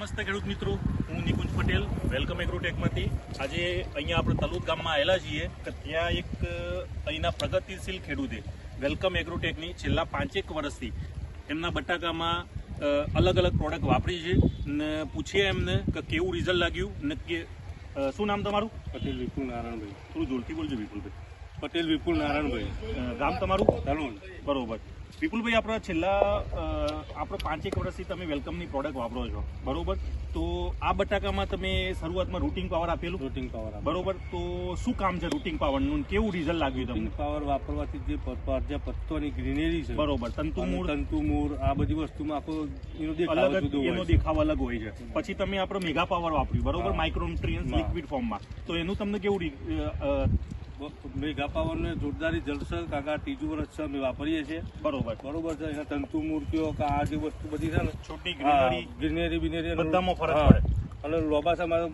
નમસ્તે ખેડૂત મિત્રો હું નિકુંજ પટેલ વેલકમ એગ્રોટેકમાંથી આજે અહીંયા આપણે તલોદ ગામમાં આવેલા છીએ કે ત્યાં એક અહીંના પ્રગતિશીલ ખેડૂતે વેલકમ એગ્રોટેકની છેલ્લા પાંચેક વર્ષથી એમના બટાકામાં અલગ અલગ પ્રોડક્ટ વાપરી છે ને પૂછીએ એમને કે કેવું રિઝલ્ટ લાગ્યું ને કે શું નામ તમારું? પટેલ વિપુલ નારાયણભાઈ. થોડું જોરથી બોલજો વિપુલભાઈ. પટેલ વિપુલ નારાયણભાઈ. ગામ તમારું? તલોદ બરોબર. વિપુલભાઈ આપણા છેલ્લા આપણો પાંચેક વર્ષથી તમે વેલકમની પ્રોડક્ટ વાપરો છો. બરોબર? તો આ બટાકામાં તમે શરૂઆતમાં રૂટિંગ પાવર આપેલું? રૂટિંગ પાવર બરોબર? તો શું કામ છે રૂટિંગ પાવરનું કેવું રિઝલ્ટ લાગ્યું તમને? પાવર વાપરવાથી જે જે પત્તોની ગ્રીનરી છે. બરોબર. તંતુ અને મૂળ? તંતુ મૂળ આ બધી વસ્તુમાં આખો એનો અલગ દેખાવ જ એનો દેખાવ અલગ હોય છે. પછી તમે આપણો મેગા પાવર વાપર્યું. બરોબર. માઇક્રોન્યુટ્રિયન્સ લિક્વિડ ફોર્મમાં તો એનું તમને કેવું મેગા પાવરને જોરદારી જલસર કાકા ત્રીજું વર્ષ છે અમે વાપરીએ છીએ. બરોબર બરોબર છે. એના તંતુ મૂર્તિઓ કે આ જે વસ્તુ બધી છે ને છોટી ગ્રીનરી. ગ્રીનરી બિનરી બધામાં ફરક. પડે. અને લોબાસામાં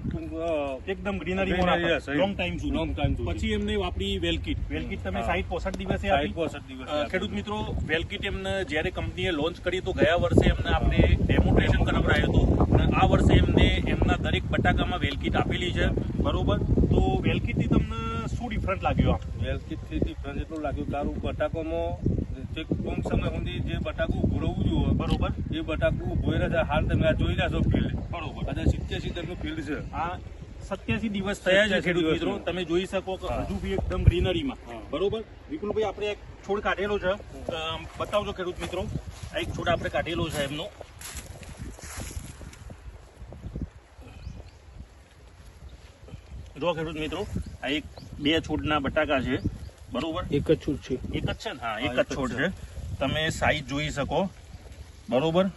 એકદમ ગ્રીનરી. લોંગ ટાઈમ સુધી. લોંગ ટાઈમ સુધી. પછી એમને વાપરી વેલકીટ. વેલકીટ તમે હા. સાઈઠ પોસઠ દિવસે સાઠ આપી પોસઠ દિવસ ખેડૂત મિત્રો વેલકીટ એમને જ્યારે કંપનીએ લોન્ચ કરી તો ગયા વર્ષે એમને આપણે ડેમોન્સ્ટ્રેશન કરાવડાયું હતું. અને આ વર્ષે એમને એમના દરેક બટાકામાં વેલકીટ આપેલી છે. બરોબર? તો વેલકીટથી તમને ડિફરન્ટ લાગ્યું આમ. વેલકીટથી ડિફરન્ટ એટલું લાગ્યું? તારું બટાકોમાં જે ટૂંક સમય સુધી જે બટાકું ઉભરવું જોઈએ બરોબર. એ બટાકું ઉભોઈ રહ્યા હાલ તમે આ જોઈ રહ્યા છો ફિલ્ડ બરોબર. અને સિત્યાસી ટનનું ફિલ્ડ છે. આ સત્યાસી દિવસ થયા છે ખેડૂત મિત્રો. તમે જોઈ શકો કે હજુ બી એકદમ ગ્રીનરીમાં. બરોબર? વિપુલભાઈ આપણે એક છોડ કાઢેલો છે. બતાવજો ખેડૂત મિત્રો. આ એક છોડ આપણે કાઢેલો છે એમનો. જો ખેડૂત મિત્રો. આ એક બે છોડના બટાકા છે. બરોબર? એક જ છૂટ છે. એક જ છે ને? હા એક જ છોડ છે. તમે સાઈઝ જોઈ શકો. બરોબર?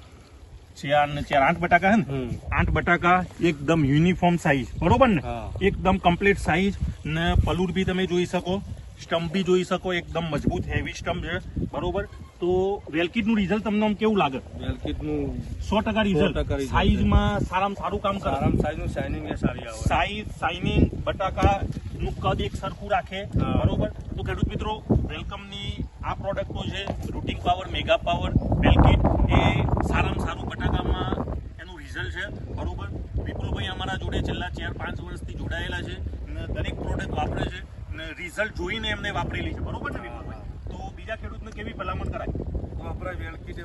ચાર ને ચાર. આઠ બટાકા છે ને? આઠ બટાકા એકદમ યુનિફોર્મ સાઈઝ બરોબર ને? એકદમ કમ્પ્લીટ સાઈઝ ને પલુર બી તમે જોઈ શકો. સ્ટમ્પ બી જોઈ શકો. એકદમ મજબૂત હેવી સ્ટમ્પ છે. બરોબર? તો વેલકીટનું રિઝલ્ટ તમને આમ કેવું લાગે? વેલકીટનું સો ટકા રિઝલ્ટ. સાઈઝમાં સારામાં સારું કામ કરે. સારામાં સાઈઝનું શાઇનિંગ એ સારી આવે. સાઈઝ શાઇનિંગ બટાકા નું કદ એક સરખું રાખે. બરોબર? તો ખેડૂત મિત્રો વેલકમની આ પ્રોડક્ટો છે? રૂટિંગ પાવર મેગા પાવર વેલકીટ એ સારામાં સારું. બટાકામાં એનું રિઝલ્ટ છે. બરોબર? વિપુલભાઈ અમારા જોડે છેલ્લા ચાર પાંચ વર્ષથી જોડાયેલા છે ને દરેક પ્રોડક્ટ વાપરે છે ને રિઝલ્ટ જોઈને એમને વાપરેલી છે. બરોબર ને વિપુલભાઈ તો બીજા ખેડૂતને કેવી ભલામણ કરાય? તો આપણા વેલકીટ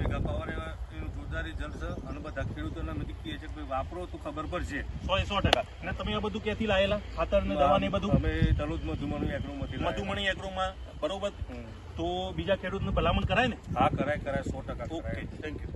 મેગા પાવર એવા એનું જોરદાર રિઝલ્ટ છે અને બધા ખેડૂતોને અમે કહીએ છીએ કે વાપરો તો ખબર પડશે. સો એ સો ટકા. અને તમે આ બધું ક્યાંથી લાયેલા? ખાતર ને દવા ને બધું? અમે તલોદ મધુમણી એગ્રોમાંથી. મધુમણી એગ્રોમાં. બરોબર? તો બીજા ખેડૂતને ભલામણ કરાય ને? હા કરાય કરાય સો ટકા ઓકે થેન્ક યુ